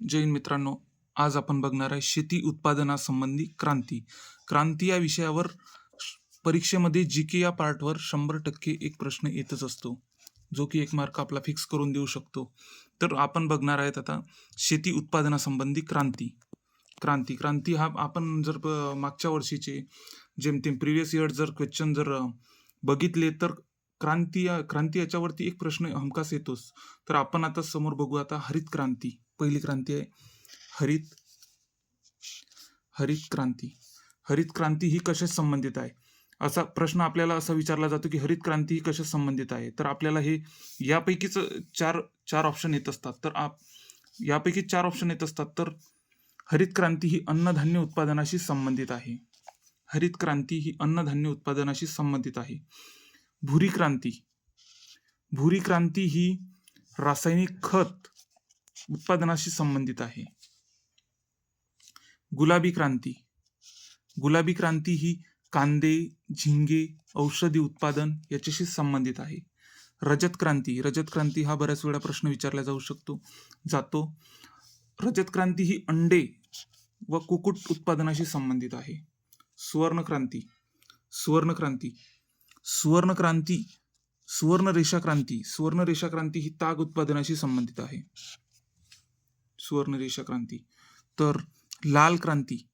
जैन मित्रांनो आज आपण बघणार आहे शेती उत्पादनासंबंधी क्रांती. क्रांती या विषयावर परीक्षेमध्ये जी के या पार्टवर शंभर टक्के एक प्रश्न येतच असतो जो की एक मार्क आपला फिक्स करून देऊ शकतो. तर आपण बघणार आहेत आता शेती उत्पादनासंबंधी क्रांती. क्रांती क्रांती हा आपण जर मागच्या वर्षीचे जेमतेम प्रिव्हियस इयर जर क्वेश्चन जर बघितले तर क्रांती क्रांती याच्यावरती एक प्रश्न हमखास येतोच. तर आपण आता समोर बघू आता हरित क्रांती. पहिली क्रांती आहे हरित हरित क्रांती. हरित क्रांती ही कशाशी संबंधित आहे? असा प्रश्न आपल्याला असा विचारला जातो की हरित क्रांती ही कशा संबंधित आहे? तर आपल्याला हे यापैकीच चार चार ऑप्शन येत असतात. तर आप यापैकी चार ऑप्शन येत असतात. तर हरित क्रांती ही अन्नधान्य उत्पादनाशी संबंधित आहे. हरित क्रांती ही अन्नधान्य उत्पादनाशी संबंधित आहे. भुरी क्रांती भुरी क्रांती ही रासायनिक खत उत्पादनाशी संबंधित आहे. गुलाबी क्रांती. गुलाबी क्रांती ही कांदे झिंगे औषधी उत्पादन याच्याशी संबंधित आहे. रजत क्रांती. रजत क्रांती हा बऱ्याच वेळा प्रश्न विचारला जाऊ शकतो. जातो. रजत क्रांती ही अंडे व कुकुट उत्पादनाशी संबंधित आहे. सुवर्ण क्रांती. सुवर्ण क्रांती. सुवर्ण क्रांती सुवर्ण रेषा क्रांती सुवर्ण रेषा क्रांती ही ताग उत्पादनाशी संबंधित आहे. सुवर्ण रेषा क्रांती तर लाल क्रांती.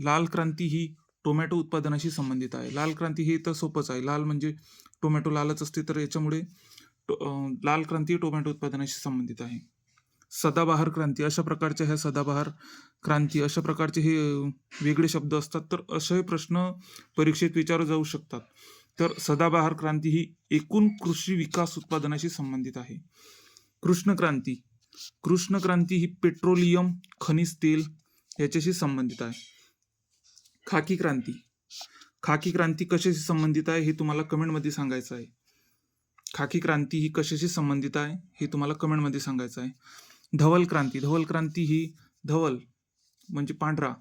लाल क्रांती ही टोमॅटो उत्पादनाशी संबंधित आहे. लाल क्रांती हे तर सोपंच आहे. लाल म्हणजे टोमॅटो लालच असते तर याच्यामुळे टो- लाल क्रांती टोमॅटो उत्पादनाशी संबंधित आहे. सदाबहार क्रांती. अशा प्रकारच्या ह्या सदाबहार क्रांती अशा प्रकारचे हे वेगळे शब्द असतात तर असे प्रश्न परीक्षेत विचारले जाऊ शकतात. तर सदाबहार क्रांती ही एकूण कृषी विकास उत्पादनाशी संबंधित आहे. कृष्ण क्रांती. कृष्ण क्रांती ही पेट्रोलियम खनिज तेल याच्याशी संबंधित आहे. खाकी क्रांती. खाकी क्रांती कशाशी संबंधित आहे हे तुम्हाला कमेंटमध्ये सांगायचं आहे. खाकी क्रांती ही कशाशी संबंधित आहे हे तुम्हाला कमेंटमध्ये सांगायचं आहे. धवल क्रांती. धवल क्रांती ही धवल म्हणजे पांढरा.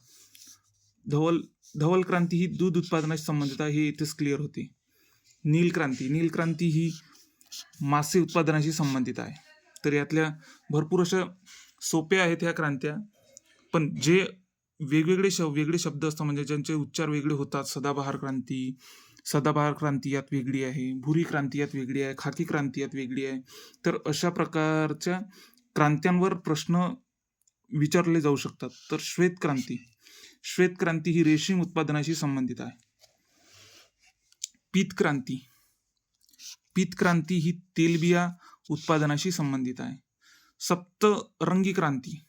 धवल धवल क्रांती ही दूध उत्पादनाशी संबंधित आहे हे इथेच क्लिअर होते. नील क्रांती नील क्रांती ही मासे उत्पादनाशी संबंधित आहे. तर यातल्या भरपूर अशा सोप्या आहेत ह्या क्रांत्या. पण जे वेगवेगळे श वेगळे शब्द असतात म्हणजे ज्यांचे उच्चार वेगळे होतात सदाबहार क्रांती सदाबहार क्रांती यात वेगळी आहे भुरी क्रांती यात वेगळी आहे खाकी क्रांती यात वेगळी आहे. तर अशा प्रकारच्या क्रांत्यांवर प्रश्न विचारले जाऊ शकतात. तर श्वेत क्रांती. श्वेत क्रांती ही रेशीम उत्पादनाशी संबंधित आहे. पीत क्रांती पीत क्रांती ही तेलबिया उत्पादनाशी संबंधित आहे. सप्तरंगी क्रांती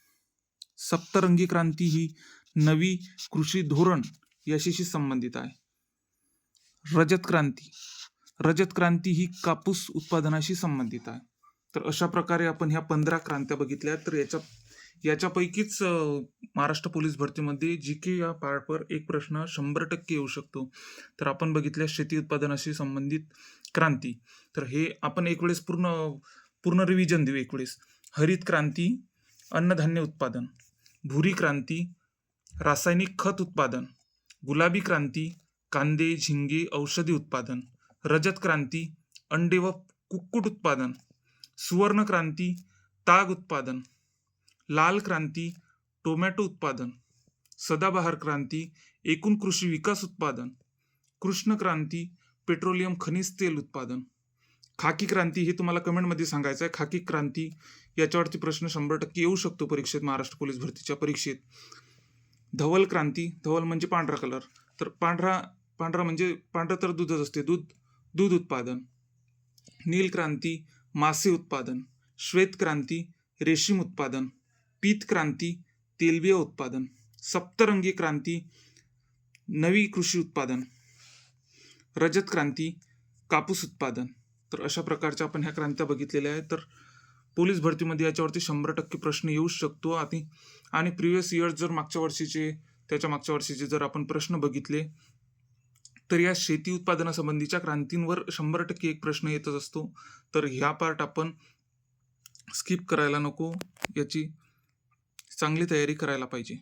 सप्तरंगी क्रांती ही नवी कृषी धोरण याशीशी संबंधित आहे. रजत क्रांती रजत क्रांती ही कापूस उत्पादनाशी संबंधित आहे. तर अशा प्रकारे आपण ह्या पंधरा क्रांत्या बघितल्या तर याच्या याच्यापैकीच महाराष्ट्र पोलीस भरतीमध्ये जी के या पार्टवर एक प्रश्न शंभर टक्के येऊ शकतो. तर आपण बघितल्या शेती उत्पादनाशी संबंधित क्रांती. तर हे आपण एक वेळेस पूर्ण पूर्ण रिव्हिजन देऊ एक वेळेस हरित क्रांती अन्नधान्य उत्पादन भुरी क्रांती रासायनिक खत उत्पादन गुलाबी क्रांती कांदे झिंगे औषधी उत्पादन रजत क्रांती अंडे व कुक्कुट उत्पादन सुवर्ण क्रांती ताग उत्पादन लाल क्रांती टोमॅटो उत्पादन सदाबहार क्रांती एकूण कृषी विकास उत्पादन कृष्ण क्रांती पेट्रोलियम खनिज तेल उत्पादन. खाकी क्रांती हे तुम्हाला कमेंटमध्ये सांगायचं आहे. खाकी क्रांती याच्यावरती प्रश्न शंभर टक्के येऊ शकतो परीक्षेत महाराष्ट्र पोलीस भरतीच्या परीक्षेत. धवल क्रांती धवल म्हणजे पांढरा कलर. तर पांढरा पांढरा म्हणजे पांढरा तर दूधच असते. दूध दूध उत्पादन. नील क्रांती मासे उत्पादन. श्वेत क्रांती रेशीम उत्पादन. पीत क्रांती तेलबिया उत्पादन सप्तरंगी क्रांती नवी कृषी उत्पादन रजत क्रांती कापूस उत्पादन. तर अशा प्रकारच्या आपण ह्या क्रांत्या बघितलेल्या आहेत. तर पोलीस भरतीमध्ये याच्यावरती शंभर टक्के प्रश्न येऊ शकतो. आणि आणि प्रिव्हियस इयर्स जर मागच्या वर्षीचे त्याच्या मागच्या वर्षीचे जर आपण प्रश्न बघितले तर या शेती उत्पादनासंबंधीच्या क्रांतींवर शंभर टक्के एक प्रश्न येतच असतो. तर ह्या पार्ट आपण स्किप करायला नको. याची चांगली तयारी करायला पाहिजे.